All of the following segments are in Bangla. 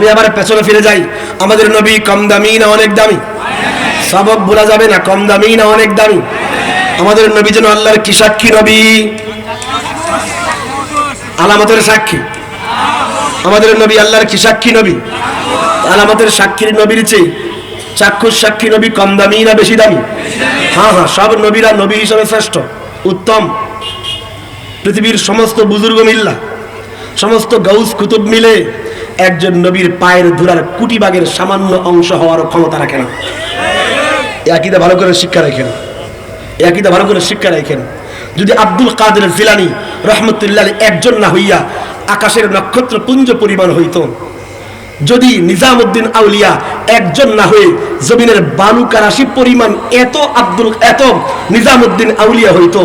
আমি আবার পেছনে ফিরে যাই। আমাদের নবী কম দামি না অনেক দামি? সবক বলা যাবে না, কম দামি না অনেক দামি? আমাদের নবী যেন আল্লাহর কি সাক্ষী নবী? আলামতের সাক্ষী। আমাদের নবী আল্লাহর কি সাক্ষী নবী? আলামতের সাক্ষীর নবীর চেয়ে চাক্ষুষ সাক্ষী নবী কম দামি না বেশি দামি? হ্যাঁ হ্যাঁ সব নবীরা নবী হিসাবে শ্রেষ্ঠ, উত্তম। পৃথিবীর সমস্ত বুজুর্গ মিল্লা, সমস্ত গাউস কুতুব মিলে একজন নবীর পায়ের ধুলার কুটি বাগের সামান্য অংশ হওয়ার ক্ষমতা রাখেন। না একইদা ভালো করে শিক্ষা রাখেন। একইদা ভালো করে শিক্ষা রাখেন। যদি আব্দুল কাদের জিলানি রহমতুল্লাহ একজন না হইয়া আকাশের নক্ষত্র পুঞ্জ পরিমাণ হইত যদি নিজামুদ্দিন আউলিয়া একজন না হয়ে জমিনের বালুকা রাশি পরিমাণ এত আব্দুল, এত নিজামুদ্দিন আউলিয়া হইতো,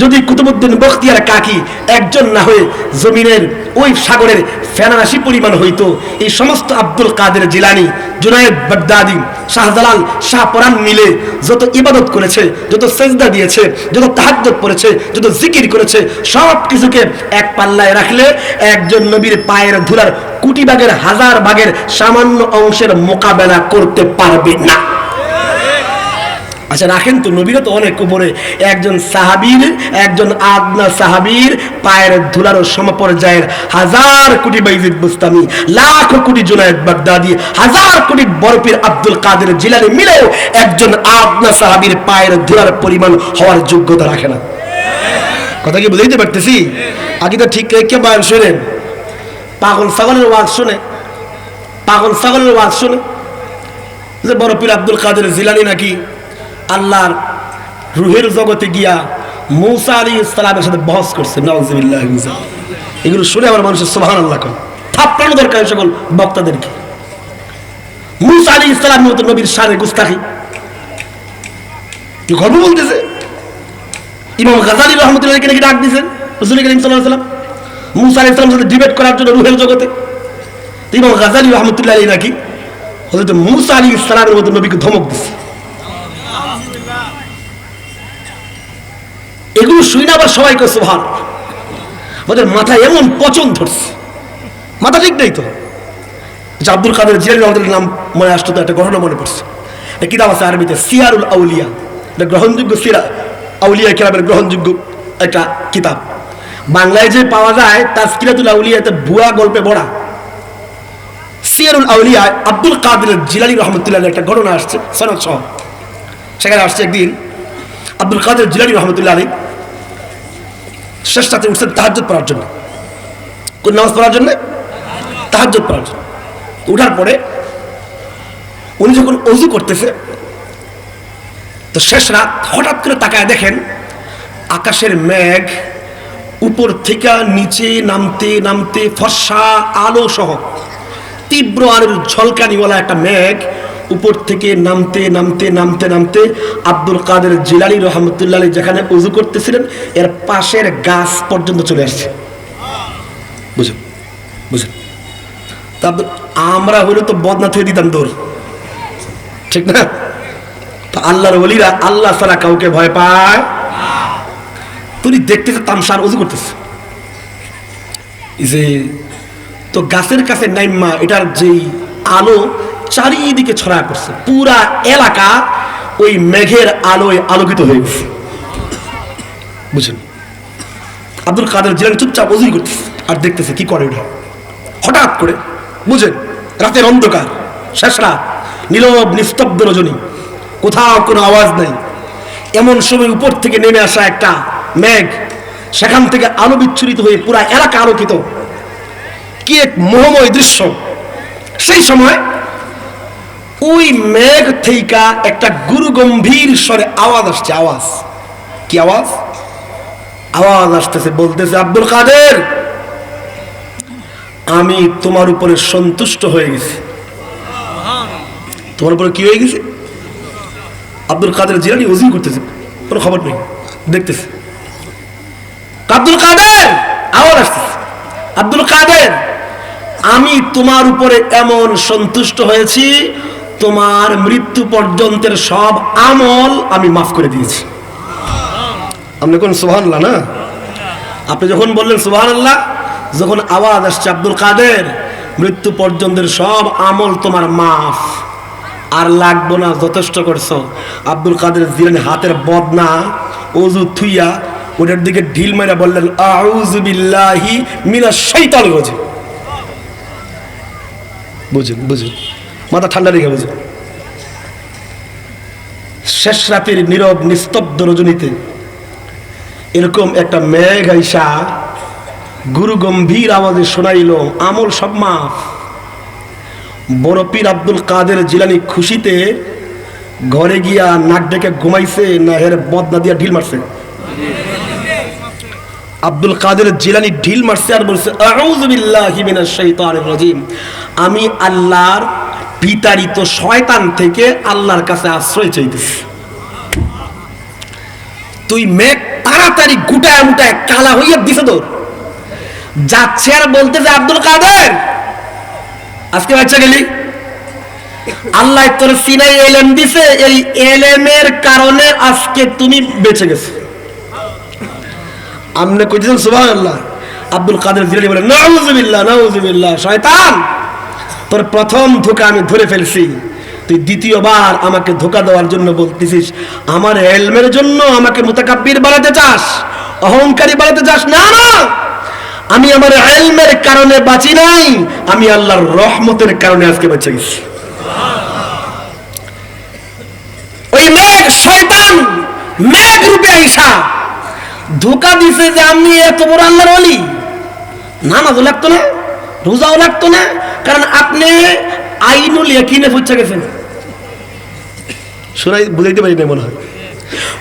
যদি কুতুবুদ্দিন বখতিয়ার কাকি একজন না হয়ে জমিনের ওই সাগরের ফেনারাশি পরিমাণ হইতো, এই সমস্ত আব্দুল কাদের জিলানি, জুনায়েদ বাগদাদি, শাহজালাল শাহপরান মিলে যত ইবাদত করেছে, যত সেজদা দিয়েছে, যত তাহাজ্জুদ পড়েছে, যত জিকির করেছে, সব কিছুকে এক পাল্লায় রাখলে একজন নবীর পায়ের ধুলার কোটি ভাগের হাজার ভাগের সামান্য অংশের মোকাবেলা করতে পারবে না। আচ্ছা রাখেন তো নবীরা তো অনেক উপরে একজন সাহাবীর, একজন আদনা সাহাবীর পায়ের ধুলারও সমপর্যায়ের হাজার কোটি বাইজিদ বুস্তামি, লাখ কোটি জুনায়েদ বাগদাদি, হাজার কোটি বরফির আব্দুল কাদের জিলানি মিলেও একজন আদনা সাহাবীর পায়ের ধুলার পরিমাণ হওয়ার যোগ্যতা রাখে না। কথা কি বুঝাইতে পারতেছি? আগে তো ঠিক রেখে বয়ান শোনেন। পাগল ছাগলের ওয়াজ শুনে পাগল ছাগলের ওয়াজ শুনে। যে বড় পীর আব্দুল কাদের জিলানি নাকি আল্লাহর রুহের জগতে গিয়া মৌসা আলী ইসলামের সাথে বহস করছে। নওয়াজিবিল্লাহ এগুলো শুনে আমার মানুষের সোহান আল্লাহ কন থাপ্পানো দরকার সকল বক্তাদেরকে। মুসা আলী ইসলামের মতো নবীর সারে গুস্তাখি। গর্ব বলতেছে? ইমাম গাজালি রহমতুল্লাহকে নাকি ডাক দিয়েছেন রসুল করিম সাল্লাহ সাল্লাম। মুসা আলী ইসলামের সাথে ডিবেট করার জন্য রুহের জগতে। তো ইমাম গাজালি রহমতুল্লাহ আলী নাকি? হজরত মুসা আলী ইসলামের মতো নবীকে ধমক দিচ্ছে এগুলো শুই না আবার সবাই করছে ভালো ওদের মাথায় এমন পচন ধরছে। মাথা ঠিক নেই তো। আব্দুল কাদের জিয়ারি রহমতুল্লাহ নাম মনে আসতো একটা ঘটনা মনে পড়ছে। একটা কিতাব আছে আরবিতে? সিয়ারুল আউলিয়া। এটা গ্রহণযোগ্য সিরা। আউলিয়া কিরামের গ্রহণযোগ্য একটা কিতাব। বাংলায় যে পাওয়া যায় তাস্কিরাতুল আউলিয়াতে ভুয়া গল্পে বড়া সিয়ারুল আউলিয়া আব্দুল কাদের জিলানি রহমতুল্লাহ একটা ঘটনা আসছে, সনদ সহ। সেখানে আসছে একদিন আব্দুল কাদের জিলানি রহমতুল্লাহ আলী শেষ রাতে উঠছেন তাহাজ্জুদ পড়ার জন্য। কোন নামাজ পড়ার জন্য? তাহাজ্জুদ পড়ার জন্য। উঠার পরে উনি যখন অজু করতেছে, তো শেষ রাত হঠাৎ করে তাকায় দেখেন আকাশের মেঘ উপর থেকে নিচে নামতে নামতে ফর্সা আলো সহ তীব্র আলোর ঝলকানিওয়ালা একটা মেঘ উপর থেকে নামতে নামতে নামতে নামতে আব্দুল কাদের জিলানি রহমতুল্লাহ যেখানে উজু করতেছিলেন, এর পাশের গাছ পর্যন্ত চলে আসছে। বুঝুন বুঝুন। তারপর আমরা হলে তো বদনা থেকে দিতাম দৌড় ঠিক না? তো আল্লাহর বলিরা আল্লাহ ছাড়া কাউকে ভয় পায়। তুমি দেখতেছে তামসার উজু করতেছে। যে তো গাছের কাছে নাইম্মা এটার যেই আলো চারিদিকে ছড়া করছে পুরা এলাকা ওই মেঘের আলোয় আলোকিত হয়ে গেছে। বুঝলেন? আব্দুল কাদের জিলানি চুপচাপ অজুই করতেছে আর দেখতেছে কি করে ওটা হঠাৎ করে বুঝেন রাতের অন্ধকার, শেষ রাত, নীরব, নিস্তব্ধ রজনী। কোথাও কোনো আওয়াজ নেই। এমন সময় উপর থেকে নেমে আসা একটা মেঘ, সেখান থেকে আলো বিচ্ছুরিত হয়ে পুরা এলাকা আলোকিত। কি এক মোহময় দৃশ্য? সেই সময় ওই মেঘ থেকে একটা গুরু গম্ভীর স্বরে আওয়াজ আসছে, আওয়াজ। কি আওয়াজ? আওয়াজ আসতেছে, বলতেছে, আব্দুল কাদের, আমি তোমার উপরে সন্তুষ্ট হয়ে গেছি। তোমার উপরে কি হয়ে গেছে? আব্দুল কাদের জিরানি ওজি করতেছে, কোনো খবর নেই, দেখতেছে। আব্দুল কাদের, আওয়াজ আসতেছে। আব্দুল কাদের আমি তোমার উপরে এমন সন্তুষ্ট হয়েছি, তোমার মৃত্যু পর্যন্তের সব আমল আমি মাফ করে দিয়েছি। আপনি কোন সোহান না? আপনি যখন বললেন সুবাহ আল্লাহ যখন আওয়াজ আসছে আব্দুল কাদের, মৃত্যু পর্যন্তের সব আমল তোমার মাফ। আর লাগবো না, যথেষ্ট করছ। আব্দুল কাদের জিলানি হাতের বদনা অজু থুইয়া ওটার দিকে ঢিল মেরা বললেন, আউযু বিল্লাহি মিনাশ শাইতানির রাজিম। বুঝুন বুঝুন। মাথা ঠান্ডা রেখে বুঝুন। শেষ রাতের নীরব, নিস্তব্ধ রজনীতে এরকম একটা মেঘ আইসা গুরু গম্ভীর আওয়াজে শোনাইল, আমল সব মাফ। বড় পীর আব্দুল কাদের জিলানি খুশিতে ঘরে গিয়া নাক ডেকে ঘুমাইছে না হের বদনা দিয়া ঢিল মারছে। আব্দুল কাদের জিলানি ঢিল মারছে আর বলছে রাজিম। আমি আল্লাহর বিতাড়িত শয়তান থেকে আল্লাহর কাছে আশ্রয় চাইতেছি। তুই মেঘ তাড়াতাড়ি গুটায় মুটায় কালা হইয়া দিছে তোর। যাচ্ছে আর বলতে যে আব্দুল কাদের, আজকে বাচ্চা গেলি? আল্লাহ তোর সিনাই এলেম দিছে, এই এলেমের কারণে আজকে তুমি বেঁচে গেছো। আমনে কইতেছেন, সুবহানাল্লাহ। আব্দুল কাদের জিলানি বলে, নাউজুবিল্লাহ নাউজুবিল্লাহ, শয়তান, তোর প্রথম ধোকা আমি ধরে ফেলছি। তুই দ্বিতীয়বার আমাকে ধোকা দেওয়ার জন্য বলতেছিস। আমার এলমের জন্য আমাকে মুতাকাব্বির বানাতে চাস, অহংকারী বানাতে চাস। না না, আমি আমার এলমের কারণে বাঁচি নাই, আমি আল্লাহর রহমতের কারণে আজকে বেঁচে গেছি। ওই মেঘ, শয়তান, মেঘ রূপে আইসা ধোকা দিছে যে আমি এত বড় আল্লাহর অলি নামাজও লাগতো না রোজাও লাগতো না কারণ আপনি আইনুল ইয়াকিনে পৌঁছে গেছেন। শোনাই বুঝাইতে পারি না মনে হয়।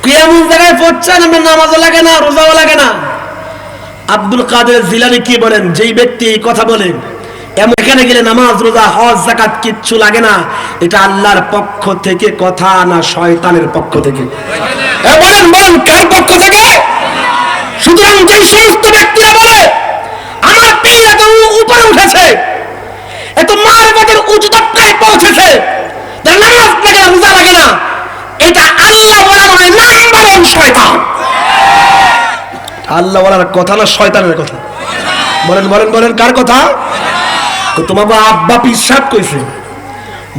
কি এমন জায়গায় পড়ছেন আমার নামাজও লাগে না রোজাও লাগে না। আব্দুল কাদের জিলানি কি বলেন? যেই ব্যক্তি এই কথা বলেন এমন এখানে গেলে নামাজ রোজা হজ জাকাত কিচ্ছু লাগে না। এটা আল্লাহর পক্ষ থেকে কথা না শয়তানের পক্ষ থেকে? বলেন বলেন কার পক্ষ থেকে? সুতরাং যেই সমস্ত ব্যক্তিরা বলে আমার পীর এত উপরে উঠেছে, এত মারবাদের উঁচু তত্ত্বায় পৌঁছেছে তার নামাজ লাগে না রোজা লাগে না, এটা আল্লাহ বলা নয় নাম্বার ওয়ান শয়তান। আল্লাহ বলার কথা না শয়তানের কথা? বলেন বলেন বলেন, কার কথা? তো তোমাকে আব্বা পিসাব কইছে,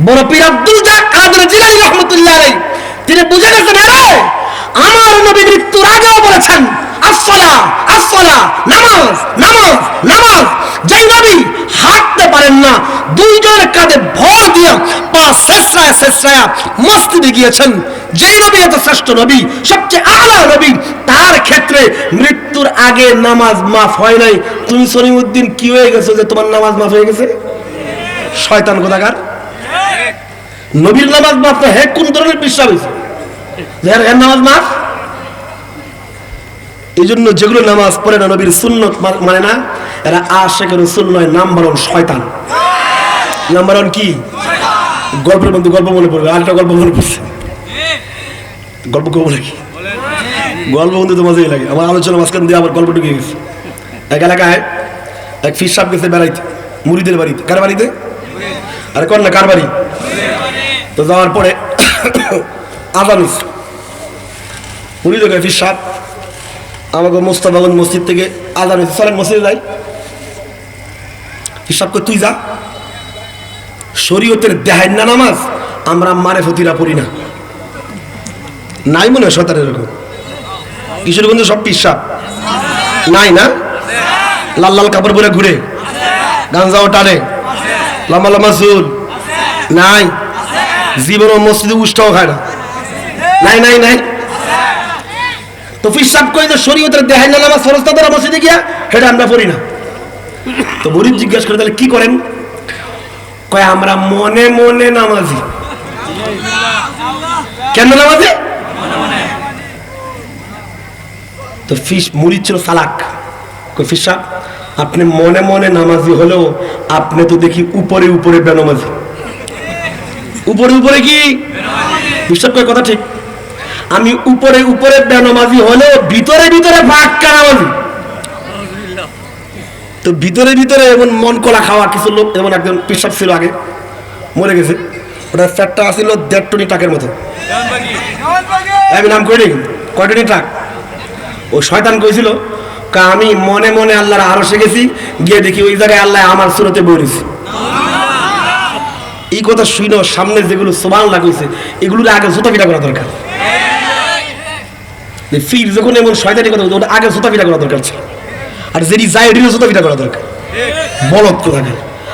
বড় পীর আব্দুল জাক কাদের জিলানী রহমাতুল্লাহ তিনি বুঝে গেছেন, আরে, আমার নবী মৃত্যুর আগেও বলেছেন আসসালা আসসালা নামাজ নামাজ নামাজ। যেই নবী হাঁটতে পারেন না দুইজনের কাঁধে ভর দিয়া পা শেষরায় শেষরায়া মসজিদে গিয়েছেন। যেই নবী এত শ্রেষ্ঠ নবী সবচেয়ে আলা নবী তার ক্ষেত্রে মৃত্যুর আগে নামাজ মাফ হয় নাই। তুমি সলিমুদ্দিন কি হয়ে গেছো যে তোমার নামাজ মাফ হয়ে গেছে? শয়তান কোথাকার নবীর নামাজ মাফ না হে কোন ধরনের বিশ্বাস হয়েছে? নামাজ মাফ? এই জন্য যেগুলো নামাজ পড়ে না, নবীর সুন্নত মানে না, এরা আশেকের সুন্নয় নাম্বার ওয়ান শয়তান। নাম্বার কি? গল্পের বন্ধু গল্প মনে পড়বে, আরেকটা গল্প মনে পড়ছে। গল্প করব নাকি গল্প বন্ধু তো মজাই লাগে। আমার আলোচনা মাঝখান দিয়ে আবার গল্প ঢুকে গেছে। এক এলাকায় এক ফিস সাপ গেছে বেড়াইতে, মুড়িদের বাড়িতে। কার বাড়িতে? আরে কর না, কার বাড়ি? তো যাওয়ার পরে হইছে। মুড়ি দোকানে ফিস সাপ আমাকে মোস্তাফাগঞ্জ মসজিদ থেকে আজান হয়েছে চলেন মসজিদে যাই। হিসাব করে, তুই যা। শরীয়তের দেহায় না নামাজ, আমরা মারে ফতিরা পড়ি না। নাই মনে হয় শতার এরকম। কিশোরগঞ্জ সব পিসাব। নাই না? লাল লাল কাপড় পরে ঘুরে। গাঞ্জাও টানে। লম্বা লম্বা চুল। নাই। জীবন মসজিদে উষ্টাও খায় না। নাই নাই নাই। তো ফিসাব কই যে শরীয়তের দেহায় না নামাজ ফরজ, তাদের মসজিদে গিয়া সেটা আমরা পড়ি না। তো মরিদ জিজ্ঞাসা করে, তাহলে কি করেন? কয়, আমরা মনে মনে নামাজি। কেন নামাজে? তো ফিস মুড়িদ ছিল সালাক। কই ফিসাব আপনি মনে মনে নামাজি হলেও আপনি তো দেখি উপরে উপরে বেনামাজি। উপরে উপরে কি? ফিসাব কয়, কথা ঠিক। আমি উপরে উপরে বেনামাজি হলেও ভিতরে ভিতরে ফাঁকা নামাজি তো ভিতরে ভিতরে এমন মন কলা খাওয়া, কিছু লোক যেমন একজন পেশাব ছিল আগে, মরে গেছে। ওটার ফ্যাটটা আসছিল দেড় টনি টাকের মতো। আমি নাম করি কয় টনি টাক? ও শয়তান কইছিল, কা, আমি মনে মনে আল্লাহর আরও শিখেছি গিয়ে দেখি ওই জায়গায় আল্লাহ আমার সুরতে বলেছি এই কথা শুনে সামনে যেগুলো সমান লাগাইছে, এগুলোর আগে জুতা পিটা করা দরকার। যে যখন এমন শয়তানি কথা ওটা আগে করা দরকার ছিল। আর করা দরকার। বলত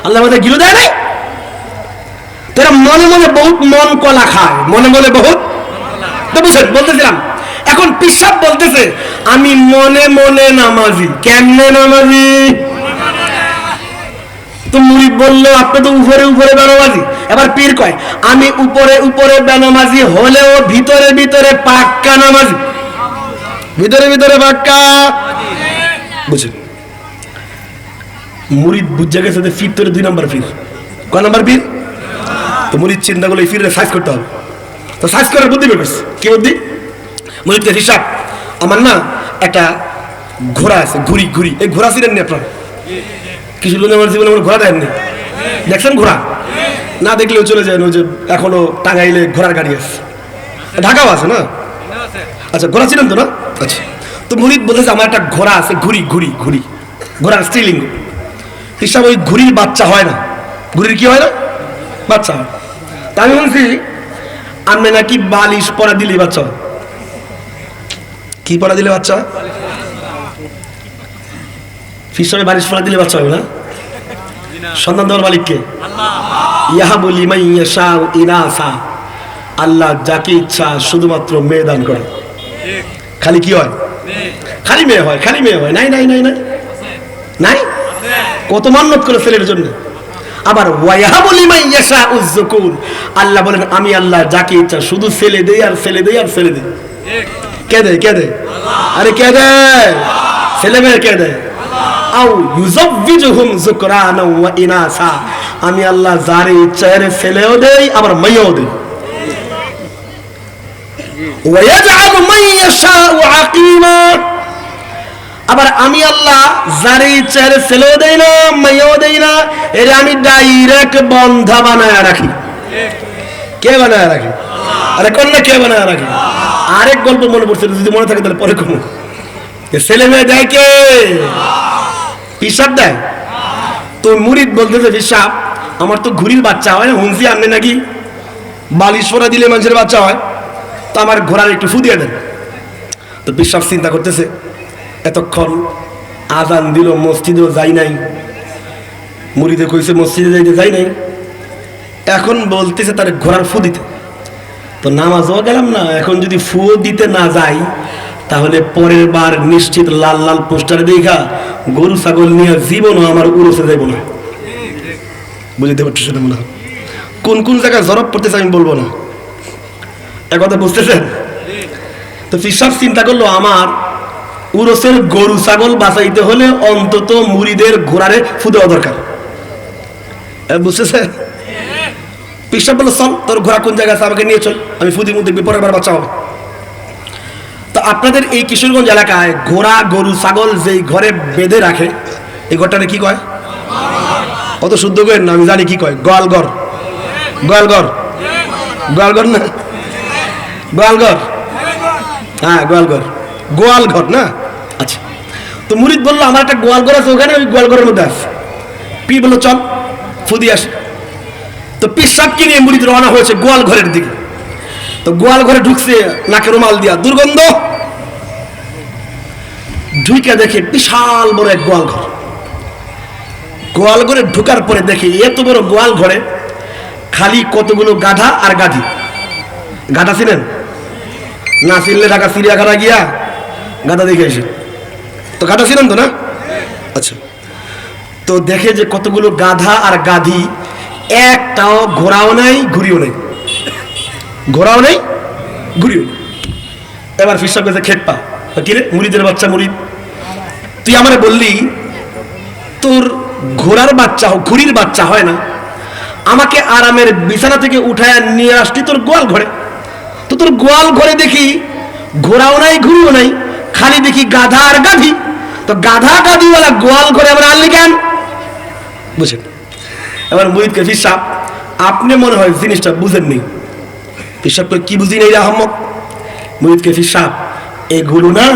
আল্লাহ আমাদের গিলো দেয় নাই? মনে মনে বহুত মন কলা খায়, মনে মনে বহুত তো বুঝেন বলতেছিলাম। এখন পিসাব বলতেছে, আমি মনে মনে নামাজি। কেমনে নামাজি? তো মুড়ি বলল, আপনি তো উপরে উপরে বেনামাজি। এবার পীর কয়, আমি উপরে উপরে বেনামাজি হলেও ভিতরে ভিতরে পাক্কা নামাজি। ভিতরে ভিতরে পাক্কা বুঝেন মুরিদ বুঝে গেছে যে ফির তোরে দুই নম্বর ফির। কয় নম্বর ফির? তো মুরিদ চিন্তা করলে, এই ফিরে সাইজ করতে হবে। তো সাইজ করার বুদ্ধি বের করছে। কি বুদ্ধি? মুরিদকে হিসাব। আমার না একটা ঘোড়া আছে ঘুরি ঘুরি এই ঘোড়া ছিলেন নি আপনার। কিছু লোক আমার জীবনে ঘোড়া দেননি দেখছেন ঘোড়া? না দেখলেও চলে যায়, ওই যে এখনও টাঙ্গাইলে ঘোড়ার গাড়ি আছে। ঢাকাও আছে না? আচ্ছা ঘোড়া ছিলেন তো না? আচ্ছা। তো মুরিদ বলেছে আমার একটা ঘোড়া আছে ঘুরি ঘুরি ঘুরি ঘোড়ার স্ত্রীলিঙ্গ। হিসাব ওই ঘুড়ির বাচ্চা হয় না। ঘুড়ির কি হয় না? বাচ্চা তা আমি বলছি আপনি নাকি বালিশ পরা দিলে বাচ্চা কি পরা দিলে বাচ্চা হয়? বালিশ পরা দিলে বাচ্চা হবে না? সন্তান দেওয়ার মালিককে ইহা বলি ইনাসা আল্লাহ যাকে ইচ্ছা শুধুমাত্র মেয়ে দান করে। খালি কি হয়? খালি মেয়ে হয়, খালি মেয়ে হয়। নাই নাই নাই নাই। নাই? কত মান্যত করে ছেলের জন্য? আবার আল্লাহ বলেন, আমি আল্লাহ যাকে ইচ্ছা শুধু ছেলে দেই আর ছেলে দেই আর ছেলে দেই। কে দেয় কে দেয়? আরে কে দেয়? ছেলে মেয়ে কে দেয়? আমি আল্লাহ যারে ইচ্ছা ছেলেও দেই, আবার মেয়েও দেই। আবার আমি আল্লাহ যারে ইচ্ছা এর ছেলেও দেই না মেয়েও দেই না, এর আমি ডাইরেক্ট বন্ধা বানায় রাখি। কে বানায় রাখি? আরে কন্যা কে বানায় রাখি? আরেক গল্প মনে পড়ছে যদি মনে থাকে তাহলে পরে কমো। ছেলে মেয়ে দেয় কে? হিসাব দেয়? তো মুরিদ বলতেছে, হিসাব, আমার তো ঘুরির বাচ্চা হয় না হুঁসি আনলে নাকি? বালিশ দিলে মানুষের বাচ্চা হয়। তো আমার ঘোড়ার একটু ফু দিয়ে দেন। তো বিশ্বাস চিন্তা করতেছে, এতক্ষণ আজান দিল, মসজিদেও যাই নাই। মুড়িদে কইছে, মসজিদে যাইতে যাই নাই। এখন বলতেছে তার ঘোড়ার ফু দিতে। তো নামাজও গেলাম না, এখন যদি ফু দিতে না যাই, তাহলে পরের বার নিশ্চিত লাল লাল পোস্টার দেখা গরু ছাগল নিয়ে জীবনও আমার উড়োসে যাইব না। বুঝতে পারছি সেটা মনে হয়? কোন কোন জায়গায় জরব পড়তেছে আমি বলব না। এ কথা বুঝতেছেন? তো ফিসাব চিন্তা করল, আমার উরসের গরু ছাগল বাঁচাইতে হলে অন্তত মুড়িদের ঘোড়ারে ফু দেওয়া দরকার। বুঝতেছে পিসাব বলল, চল, তোর ঘোড়া কোন জায়গায় আছে, আমাকে নিয়ে চল, আমি ফুদি মুখ দেখবি, পরের বার হবে। তো আপনাদের এই কিশোরগঞ্জ এলাকায় ঘোড়া, গরু, ছাগল যেই ঘরে বেঁধে রাখে, এই ঘরটারে কি কয়? অত শুদ্ধ করেন না, আমি জানি কি কয়। গোয়ালঘর। গোয়ালঘর। গোয়ালঘর না? গোয়ালঘর? হ্যাঁ গোয়ালঘর। গোয়ালঘর না? আচ্ছা। তো মুরিদ বলল, আমার একটা গোয়ালঘর আছে ওখানে, ওই গোয়ালঘরের মধ্যে আছে পীর বলল, চল, ফুদি আসে। তো পিসাবকে নিয়ে মুরিদ রওনা হয়েছে গোয়াল ঘরের দিকে। তো গোয়াল ঘরে ঢুকছে নাকে রুমাল দিয়া। দুর্গন্ধ! ঢুকে দেখে বিশাল বড় এক গোয়াল ঘর গোয়াল ঘরে ঢুকার পরে দেখে এত বড় গোয়াল ঘরে খালি কতগুলো গাধা আর গাধি। গাধা ছিলেন না চিনলে ঢাকা চিড়িয়াখানা গিয়া গাধা দেখে এসে তো গাধা ছিলেন তো না? আচ্ছা। তো দেখে যে কতগুলো গাধা আর গাধি, একটাও ঘোরাও নাই ঘুরিও নেই। ঘোরাও নেই ঘুরিও। এবার ফিসাব গেছে খেটপা কিরে মুড়িদের বাচ্চা, মুড়ি? তুই আমারে বললি, তোর ঘোড়ার বাচ্চা হোক, ঘুড়ির বাচ্চা হয় না, আমাকে আরামের বিছানা থেকে উঠায় নিয়ে আসলি তোর গোয়াল ঘরে। তোর গোয়াল ঘরে দেখি ঘোড়াও নাই ঘুরিও নাই, খালি দেখি গাধা আর গাধি। তো গাধা গাধিওয়ালা গোয়াল ঘরে আবার আনলি কেন? বুঝেন? এবার মুহিদকে ফিসাব আপনি মনে হয় জিনিসটা বুঝেননি। ফিসাব করে, কি বুঝি নেই আহমদ মুহিদকে ফিসাব এগুলো না,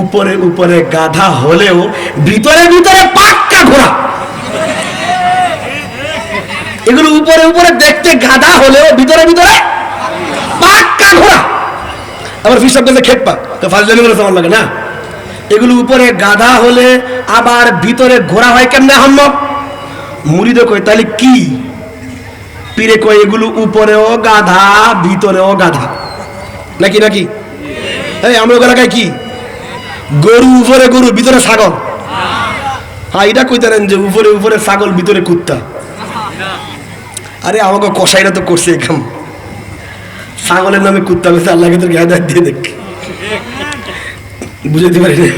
উপরে উপরে গাধা হলেও ভিতরে ভিতরে পাক্কা ঘোড়া। এগুলো উপরে উপরে দেখতে গাধা হলেও ভিতরে ভিতরে আবার ফিসাব কাছে খেপা তো ফাজলামি করে আমার লাগে না? এগুলো উপরে গাধা হলে আবার ভিতরে ঘোড়া হয় কেমনে হাম্মক মুড়িদে কই তাহলে কি? পীরে কই এগুলো উপরেও গাধা, ভিতরেও গাধা। নাকি নাকি? এই, আমরা এলাকায় কি? গরু উপরে গরু, ভিতরে ছাগল। হ্যাঁ এটা কইতারেন যে উপরে উপরে ছাগল, ভিতরে কুত্তা। আরে আমাকে কষাইরা তো করছে এখান। ছাগলের নামে কুত্তা বেছে আল্লাহকে তোর গায়ে দিয়ে দেখ। বুঝতে পারি না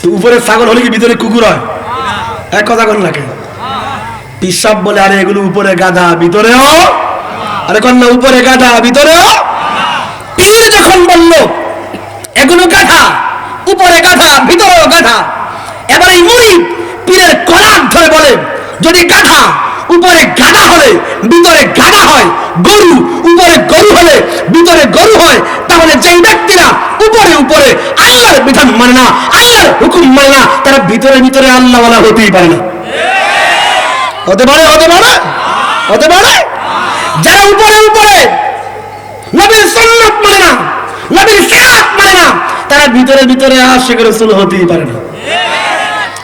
তো উপরে ছাগল হলে কি ভিতরে কুকুর হয়? এক কথা কন না কেন? পিসাব বলে, আরে এগুলো উপরে গাধা, ভিতরেও? আরে কন না, উপরে গাধা, ভিতরেও? পীর যখন বলল, এগুলো গাধা, উপরে গাধা, ভিতরেও গাধা। এবার এই মুড়ি পীরের কলার ধরে বলে, যদি গাধা উপরে গাধা হলে, ভিতরে গাধা হয়, গরু উপরে গরু হলে, ভিতরে গরু হয়, তাহলে যেই ব্যক্তিরা উপরে উপরে আল্লাহর বিধান মানে না, আল্লাহর হুকুম মানে না, তারা ভিতরে ভিতরে আল্লাহওয়ালা হতেই পারে না। হতে পারে হতে পারে হতে পারে। যারা উপরে উপরে নবীর সন্ন্যত মানে না, নবীর সিরাত মানে না, তারা ভিতরে ভিতরে আশিক রাসূল হতেই পারে না।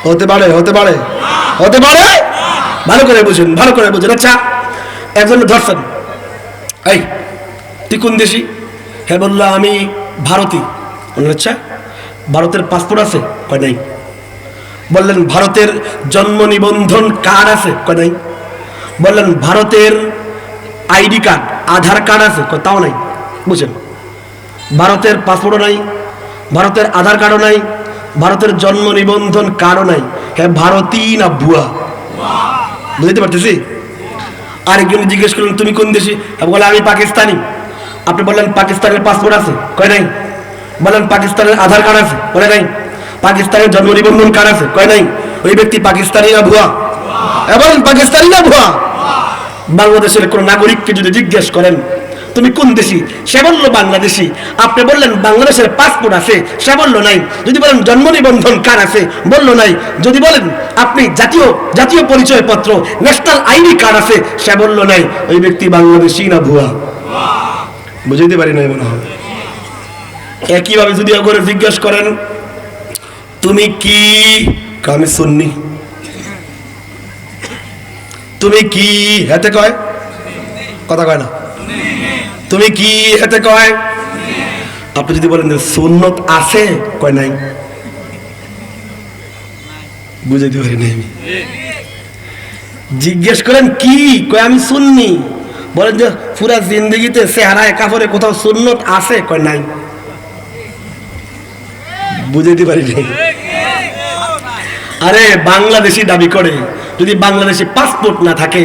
হতে পারে হতে পারে হতে পারে। ভালো করে বুঝুন, ভালো করে বুঝুন। আচ্ছা একজন ধরছেন এই, তুই কোন দেশি? হ্যাঁ বলল, আমি ভারতী। আচ্ছা ভারতের পাসপোর্ট আছে? কয় নাই। বললেন, ভারতের জন্ম নিবন্ধন কার্ড আছে? কয় নাই। বললেন, ভারতের আইডি কার্ড আধার কার্ড আছে? তাও নাই। বুঝেন ভারতের পাসপোর্টও নাই, ভারতের আধার কার্ডও নাই, ভারতের জন্ম নিবন্ধন কার্ডও নাই। হ্যাঁ ভারতী না ভুয়া? বুঝতে পারতেছি? আরেকজন জিজ্ঞেস করলেন, তুমি কোন দেশি? বলে আমি পাকিস্তানি। আপনি বললেন, পাকিস্তানের পাসপোর্ট আছে। কয় নাই। বললেন, পাকিস্তানের আধার কার্ড আছে। কয় নাই। পাকিস্তানের জন্ম নিবন্ধন কার্ড আছে। কয় নাই। ওই ব্যক্তি পাকিস্তানি না ভুয়া? বলেন, পাকিস্তানি না ভুয়া? বাংলাদেশের কোন নাগরিককে যদি জিজ্ঞেস করেন তুমি কোন দেশি? সে বলল বাংলাদেশি। আপনি বললেন বাংলাদেশের পাসপোর্ট আছে সে বলল নাই। যদি বলেন জন্ম নিবন্ধন কার্ড আছে? বলল নাই। যদি বলেন আপনি জাতীয় জাতীয় পরিচয় পত্র ন্যাশনাল আইডি কার্ড আছে সে বলল নাই। ওই ব্যক্তি বাংলাদেশি না ভুয়া? বুঝাইতে পারি নাই মনে হয়। একইভাবে যদি করে জিজ্ঞেস করেন, তুমি কি আমি শুননি তুমি কি? হেতে কয়? কথা কয় না। তুমি কি হেতে কয়? আপনি যদি বলেন সুন্নত আছে, কয় নাই? বুঝাইতে পারি নাই আমি। জিজ্ঞেস করেন কি? কয়, আমি শুননি বলেন যে পুরা জিন্দগিতে চেহারায়, কাপড়ে কোথাও সুন্নত আছে, কয় নাই? বুঝাইতে পারি নাই। আরে বাংলাদেশি দাবি করে, যদি বাংলাদেশি পাসপোর্ট না থাকে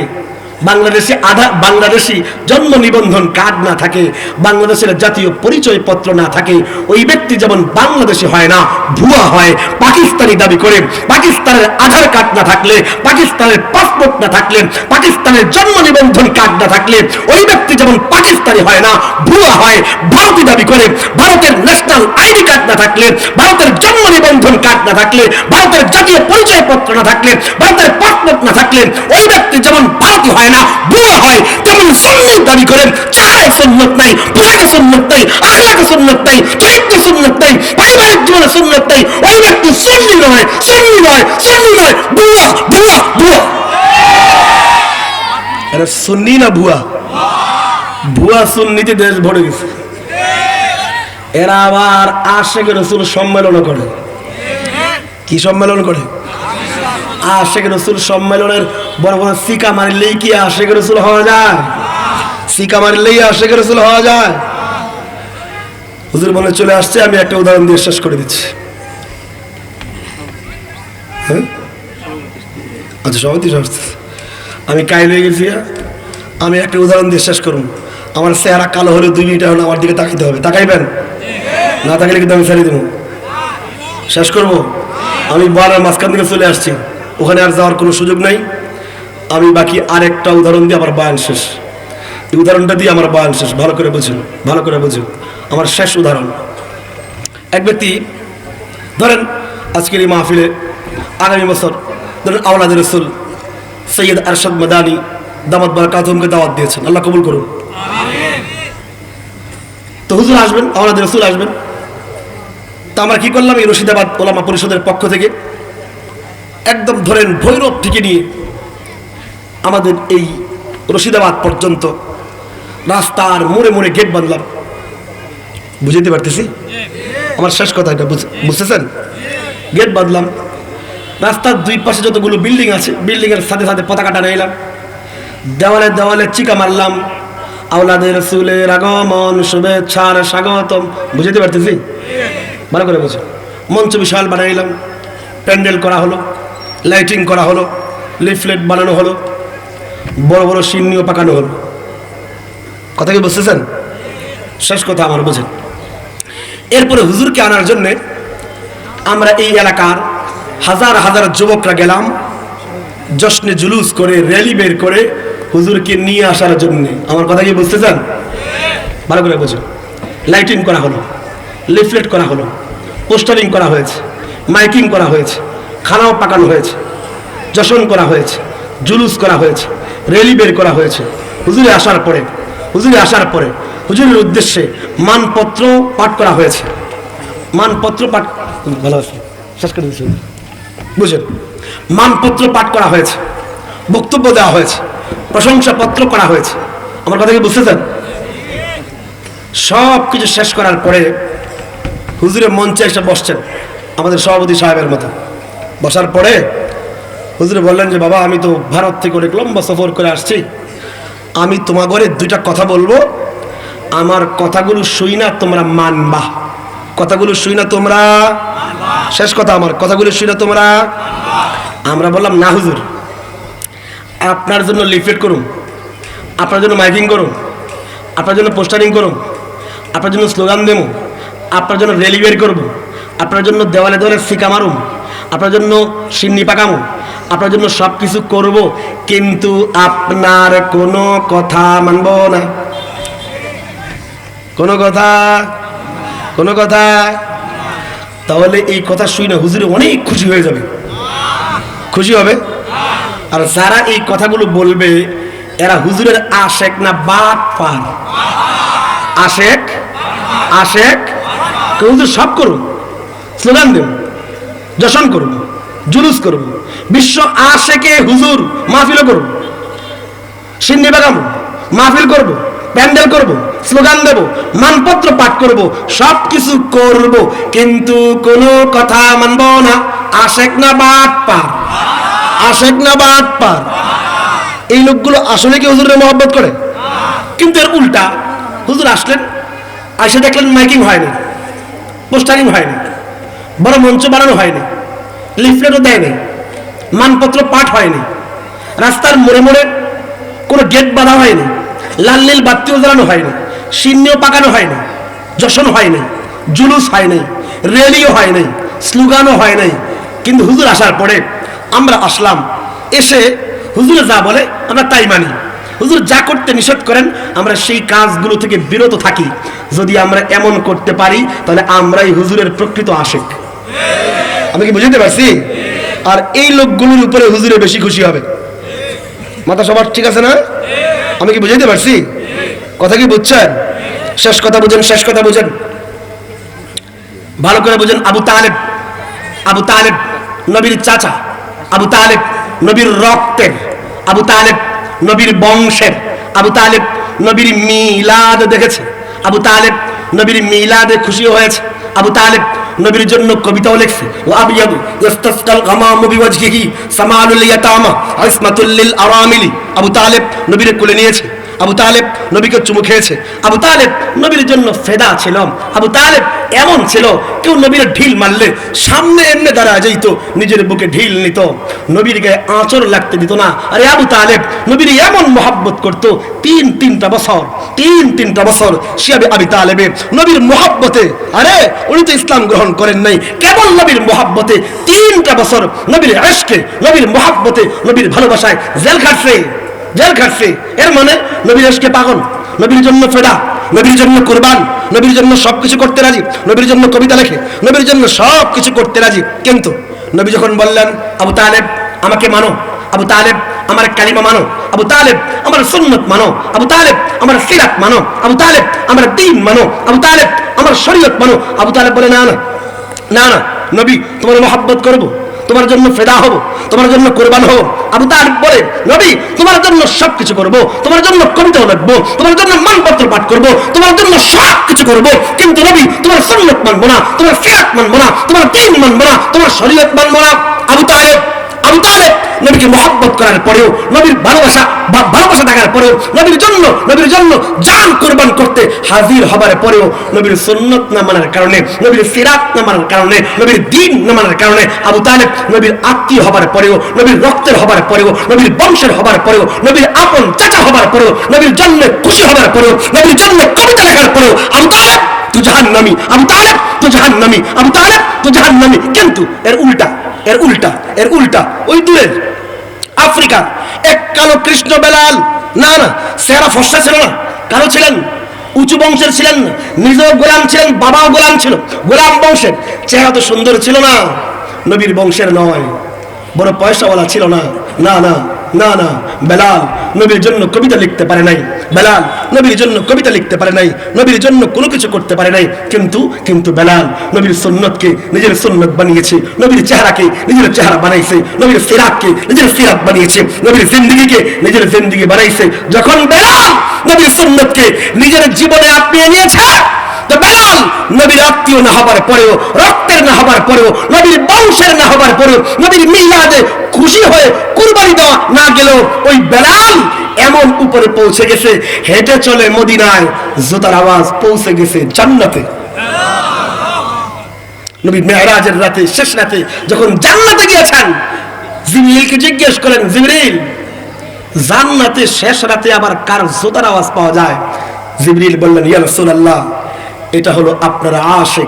বাংলাদেশে আধার বাংলাদেশি জন্ম নিবন্ধন কার্ড না থাকে, বাংলাদেশের জাতীয় পরিচয় পত্র না থাকে, ওই ব্যক্তি যেমন বাংলাদেশি হয় না, ভুয়া হয়, পাকিস্তানি দাবি করে, পাকিস্তানের আধার কার্ড না থাকলে, পাকিস্তানের পাসপোর্ট না থাকলে, পাকিস্তানের জন্ম নিবন্ধন কার্ড না থাকলে, ওই ব্যক্তি যেমন পাকিস্তানি হয় না, ভুয়া হয় ভারতীয় দাবি করে, ভারতের ন্যাশনাল আইডি কার্ড না থাকলে, ভারতের জন্ম নিবন্ধন কার্ড না থাকলে, ভারতের জাতীয় পরিচয় পত্র না থাকলে, ভারতের পাসপোর্ট না থাকলে, ওই ব্যক্তি যেমন ভারতীয় হয় না বুয়া হয়। তেমন সুন্নত দাবি করেন চায় সুন্নত নাই পোশাকে সুন্নত নাই আখলাকে সুন্নত নাই চরিত্র সুন্নত নাই, পারিবারিক জীবনে সুন্নত নাই, ওই ব্যক্তি সুন্নি নয় সুন্নি নয় সুন্নি নয় বুয়া বুয়া বুয়া এটা সুন্নি না ভুয়া? ভুয়া সুন্নিতে দেশ ভরে গেছে। এরা আবার আশেখ রসুল সম্মেলন করে। কি সম্মেলন করে? আশেখ রসুল সম্মেলনের বড় বড় সিকা মারলেই কি আশেখ রসুল হওয়া যায়? সিকা মারলেই আশেখ রসুল হওয়া যায়? হুজুর বলে চলে আসছে, আমি একটা উদাহরণ দিয়ে শেষ করে দিচ্ছি। হ্যাঁ? আচ্ছা সভাপতি আমি কাইল গেছি হ্যাঁ? আমি একটা উদাহরণ দিয়ে শেষ করুন। আমার চেহারা কালো হলে দুই মিনিট এখন আমার দিকে তাকাইতে হবে। তাকাইবেন? না তাকাইলে কিন্তু আমি ছেড়ে দেবো। শেষ করব? আমি বারার মাঝখান থেকে চলে আসছি। ওখানে আর যাওয়ার কোনো সুযোগ নাই। আমি বাকি আরেকটা উদাহরণ দিয়ে আমার বায়ান শেষ। এই উদাহরণটা দিয়ে আমার বায়ান শেষ। ভালো করে বুঝুন, ভালো করে বুঝুন। আমার শেষ উদাহরণ। এক ব্যক্তি, ধরেন আজকের এই মাহফিলে আগামী বছর, ধরেন আওলাদ রসুল সৈয়দ আরশাদ মাদানি দামাত বার কাজমকে দাওয়াত দিয়েছেন। আল্লাহ কবুল করুন। তো হুজুর আসবেন আমাদের রসুল আসবেন। তা আমরা কী করলাম এই রশিদাবাদ ওলামা পরিষদের পক্ষ থেকে? একদম ধরেন ভৈরব থেকে নিয়ে আমাদের এই রশিদাবাদ পর্যন্ত রাস্তার মোড়ে মোড়ে গেট বাঁধলাম। বুঝতে পারতেছি? আমার শেষ কথা এটা, বুঝ- বুঝতেছেন? গেট বাঁধলাম। রাস্তার দুই পাশে যতগুলো বিল্ডিং আছে বিল্ডিংয়ের সাথে সাথে পতাকাটা নিলাম দেওয়ালে দেওয়ালে চিকা মারলাম। আওলাদের রসুলের আগমন, শুভেচ্ছার স্বাগতম। বুঝতে পারতেছি? ভালো করে বুঝো। মঞ্চ বিশাল বানাইলাম। প্যান্ডেল করা হলো। লাইটিং করা হলো লিফলেট বানানো হলো, বড় বড় সিন্নিও পাকানো হলো। কথা কি বুঝতেছেন? শেষ কথা আমার বোঝেন। এরপরে হুজুরকে আনার জন্যে আমরা এই এলাকার হাজার হাজার যুবকরা গেলাম, জশ্নে জুলুস করে র্যালি বের করে হুজুরকে নিয়ে আসার জন্য। আমার কথা কি বুঝতে চান ভালো করে বুঝুন। লাইটিং করা হলো লিফলেট করা হলো, পোস্টারিং করা হয়েছে, মাইকিং করা হয়েছে। খানাও পাকানো হয়েছে যশন করা হয়েছে, জুলুস করা হয়েছে, রেলি বের করা হয়েছে। হুজুরে আসার পরে, হুজুরে আসার পরে হুজুরের উদ্দেশ্যে মানপত্র পাঠ করা হয়েছে। মানপত্র পাঠ, ভালো আছে। শেষ করে দিচ্ছি বুঝলেন? মানপত্র পাঠ করা হয়েছে, বক্তব্য দেওয়া হয়েছে, প্রশংসাপত্র করা হয়েছে। আমার কথা কি বুঝতেছেন? সব কিছু শেষ করার পরে হুজুরের মঞ্চে এসে বসছেন আমাদের সভাপতি সাহেবের মতো। বসার পরে হুজুরে বললেন যে, বাবা, আমি তো ভারত থেকে অনেক লম্বা সফর করে আসছি। আমি তোমাগরে দুইটা কথা বলব। আমার কথাগুলো শুই না তোমরা মানবা। কথাগুলো শুই না তোমরা শেষ কথা, আমার কথাগুলো শুই না তোমরা আমরা বললাম, না হুজুর, আপনার জন্য লিফলেট করুন, আপনার জন্য মাইকিং করুন, আপনার জন্য পোস্টারিং করুন, আপনার জন্য স্লোগান দেবো, আপনার জন্য র্যালি বের করব, আপনার জন্য দেওয়ালে দেওয়ালে সিকা মারুম আপনার জন্য সিন্নি পাকামো। আপনার জন্য সব কিছু করব, কিন্তু আপনার কোনো কথা মানব না। কোনো কথা কোনো কথা, তাহলে এই কথা শুই না, হুজুরে অনেক খুশি হয়ে যাবে। খুশি হবে? আর যারা এই কথাগুলো বলবে, এরা হুজুরের আশেক না বাদ পার। আশেক আশেক হুজুর সব করুন স্লোগান দেব। যশন করব, জুলুস করব, বিশ্ব আশেকে হুজুর মাহফিলও করব, সিন্নি বাগাম মাহফিল করব, প্যান্ডেল করব, স্লোগান দেব, মানপত্র পাঠ করব সব কিছু করব, কিন্তু কোনো কথা মানব না। আশেক না বাদ পার, আশেক না বাদ পার। এই লোকগুলো আসলে কি হুজুরের মহব্বত করে? কিন্তু এর উল্টা, হুজুর আসলেন, আইসে দেখলেন মাইকিং হয়নি, পোস্টারিং হয়নি। বড় মঞ্চ বানানো হয়নি, লিফলেটও দেয়নি, মানপত্র পাঠ হয়নি, রাস্তার মোড়ে মোড়ে কোনো গেট বাঁধা হয়নি, লাল নীল বাতিও জ্বালানো হয়নি, সিন্নিও পাকানো হয়নি, যশন হয়নি, জুলুস হয়নি র্যালিও হয় নাই স্লোগানও হয় নাই কিন্তু হুজুর আসার পরে আমরা আসলাম, এসে হুজুরে যা বলে আমরা তাই মানি। হুজুর যা করতে নিষেধ করেন, আমরা সেই কাজগুলো থেকে বিরত থাকি। যদি আমরা এমন করতে পারি, তাহলে আমরাই হুজুরের প্রকৃত আশেক। আমি কি বুঝতে পারছি? আর এই লোকগুলোর উপরে হুজুরে বেশি খুশি হবে। মাথা সবার ঠিক আছে না? আমি কি বুঝাইতে পারছি? কথা কি বুঝছেন? শেষ কথা বুঝেন, শেষ কথা বুঝেন। ভালো করে বুঝেন, আবু তালেব আবু তালেব, নবীর চাচা, আবু তালেব, নবীর রক্তের, আবু তালেব, নবীর বংশের, আবু তালেব, নবীর মিলাদ দেখেছে, আবু তালেব নবীর মিলাদে খুশি হয়েছে। আবু তালেব নবীর জন্য কবিতাও লিখছে। ও আবিয়াদু ইস্তাসকাল গামামু বিওয়াজহিহি সামালুল ইয়াতামা ইসমাতুল লিল আরামিলি। আবু তালেব নবীর কোলে নিয়েছে। আবু তালেব নবীকে চুমু খেয়েছে। আবু তালেব নবীর জন্য ফেদা ছিল আবু তালেব এমন ছিল, কেউ নবীর ঢিল মারলে সামনে এমনি দাঁড়া যেত, নিজের বুকে ঢিল নিত। নবীর গায়ে আঁচড় লাগতে দিত না। আরে আবু তালেব নবীর এমন মহাব্বত করত, তিন তিনটা বছর, তিন তিনটা বছর শিয়াবে আবি তালেবে নবীর মহাব্বতে, আরে উনি তো ইসলাম গ্রহণ করেন নাই, কেবল নবীর মহাব্বতে তিনটা বছর নবীর আশকে, নবীর মহাব্বতে, নবীর ভালোবাসায় জেল খাটছে। জেল খাটছে। এর মানে নবীর আশকে পাগল, নবীর জন্য ফেরা নবীর জন্য কোরবান, নবীর জন্য সব কিছু করতে রাজি, নবীর জন্য কবিতা লেখে, নবীর জন্য সব কিছু করতে রাজি। কিন্তু নবী যখন বললেন, আবু তালেব, আমাকে মানো, আবু তালেব, আমার কালিমা মানো, আবু তালেব, আমার সুন্নত মানো, আবু তালেব, আমার সিরাত মানো, আবু তালেব, আমার দিন মানো, আবু তালেব, আমার শরীয়ত মানো। আবু তালেব বলে, না না না না, নবী, তোমার মহাব্বত করব। তোমার জন্য ফেদা হব, তোমার জন্য কোরবান হব। আবু তার বলে, নবী, তোমার জন্য সব কিছু করব, তোমার জন্য কবিতা লিখব, তোমার জন্য মানপত্র পাঠ করব, তোমার জন্য সব কিছু করব, কিন্তু নবী, তোমার সন্ন্যত মানবো না, তোমার ফিরাত মানবো না, তোমার দিন মানবো না, তোমার শরীয়ত মানবো না। আবু তালেব তালেব নবীকে মহব্বত করার পরেও, নবীর ভালোবাসা বা ভালোবাসা থাকার পরেও, নবীর জন্য নবীর জন্য জান কোরবান করতে হাজির হবার পরেও, নবীর সুন্নত না মানার কারণে, নবীর সিরাত না মানার কারণে, নবীর দিন না মানার কারণে আবু তালেব নবীর আত্মীয় হবার পরেও, নবীর রক্তের হবার পরেও, নবীর বংশের হবার পরেও, নবীর আপন চাচা হবার পরেও, নবীর জন্য খুশি হবার পরেও, নবীর জন্য কবিতা লেখার পরেও আবু তালেব তু জাহান নামি আবু তালেব তু জাহান নামি আবু তালেব তু জাহান নামি কিন্তু এর উল্টা এর উল্টা এর উল্টা, ওই দূরের আফ্রিকা, এক কালো কৃষ্ণ বেলাল, না না, সেরা ফসা ছিল না, কালো ছিলেন, উঁচু বংশের ছিলেন, নিজেও গোলাম ছিলেন, বাবাও গোলাম ছিল, গোলাম বংশের চেহারা তো সুন্দর ছিল না, নবীর বংশের নয়, বড় পয়সাওয়ালা ছিল না না না না না, বেলাল নবীর জন্য কবিতা লিখতে পারে নাই। বেলাল নবীর জন্য কবিতা লিখতে পারে নাই। নবীর জন্য কোনো কিছু করতে পারে নাই। কিন্তু কিন্তু বেলাল নবীর সুন্নতকে নিজের সুন্নত বানিয়েছে। নবীর চেহারাকে নিজের চেহারা বানাইছে। নবীর সিরাতকে নিজের সিরাত বানিয়েছে। নবীর জিন্দিগিকে নিজের জিন্দিগি বানাইছে। যখন বেলাল নবীর সুন্নতকে নিজের জীবনে আপনিয়ে নিয়েছে তো বেলাল, নবীর আত্মীয় না হবার পরেও, রক্তের না হবার পরেও, নবীর বংশের না হবার পরেও, নবীর মিলাদে খুশি হয়ে কুরবানি দেওয়া না গেলেও ওই বেলাল এমন উপরে পৌঁছে গেছে, হেঁটে চলে মদিনায়, জোতার আওয়াজ পৌঁছে গেছে জান্নাতে। নবী মেহরাজের রাতে, শেষ রাতে যখন জান্নাতে গিয়েছেন, জিবরিলকে জিজ্ঞেস করেন জিবরিল, জান্নাতে শেষ রাতে আবার কার জোতার আওয়াজ পাওয়া যায়? জিবরিল বললেন, ইয়া রাসূলুল্লাহ এটা হলো আপনার আশেক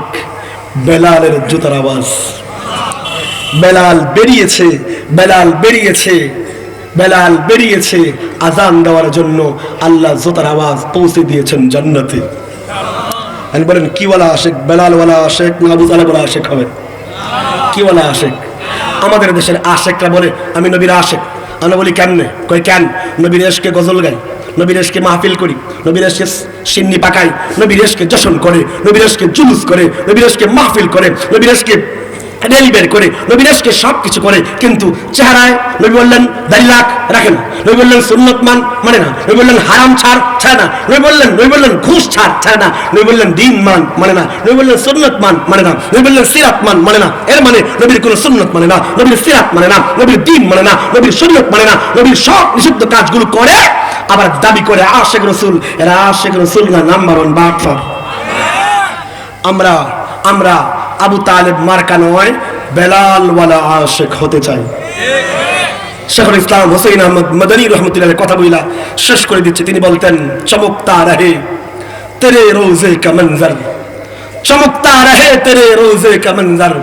বেলালের জুতার আওয়াজ। বেলাল বেরিয়েছে বেলাল বেরিয়েছে বেলাল বেরিয়েছে আজান দেওয়ার জন্য আল্লাহ জোতার আওয়াজ পৌঁছে দিয়েছেন জান্নাতে। আমি বলেন, কিওয়ালা আশেক? বেলালওয়ালা আশেক না তালেবওয়ালা আশেক হবে? কিওয়ালা আশেক। আমাদের দেশের আশেকরা বলে, আমি নবীর আশেক। আমরা বলি, কেমনে? কই কেন? নবীর এসকে গজল গাই নবীর এসকে মাহফিল করি, নবীর এসকে সিন্নি পাকাই, নবীর এসকে জশন করে, নবীর এসকে জুলুস করে, নবীর এসকে মাহফিল করে, নবীর এসকে রেলি বের করে, নবীর এসকে সব কিছু করে, কিন্তু চেহারায় নবী বললেন দাড়ি রাখে না। নবী বললেন, সুন্নত মান মানে না। নবী বললেন, হারাম ছাড়, ছাড়ে না। নবী বললেন নবী বললেন, ঘুষ ছাড়, ছাড়ে না। নবী বললেন, দিন মান মানে না। নবী বললেন, সুন্নত মান মানে না। নবী বললেন, সিরাত মান মানে না। এর মানে নবীর কোনো সুন্নত মানে না। নবীর সিরাত মানে না। নবীর দিন মানে না। নবীর শরীয়ত মানে না। নবীর সব নিষিদ্ধ কাজগুলো করে আবার দাবি করে আশেখ রসুল। এরা আশেখ রসুল না নাম্বার ওয়ান বাটফার আমরা আমরা আবু তালেব মার্কা নয়, বেলালওয়ালা আশেখ হতে চাই। শেখুল ইসলাম হোসেন আহমদ মদনী রহমতুল্লাহ কথা বইলা শেষ করে দিচ্ছে। তিনি বলতেন চমকতা রহে তেরে রোজে কা মঞ্জর। চমকতা রহে তেরে রোজে কা মঞ্জর।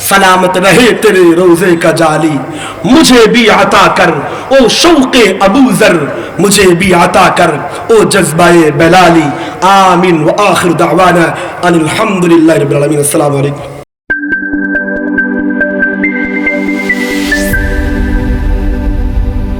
सलामत रहे तेरे रोजे का जाली मुझे भी आता कर ओ शौके अबूजर मुझे भी आता कर ओ जज्बाए बेलाली आमीन व आखिर दावाना अनिल हम्दुलिल्लाहि रब्बिल आलमीन अस्सलाम वालेकुम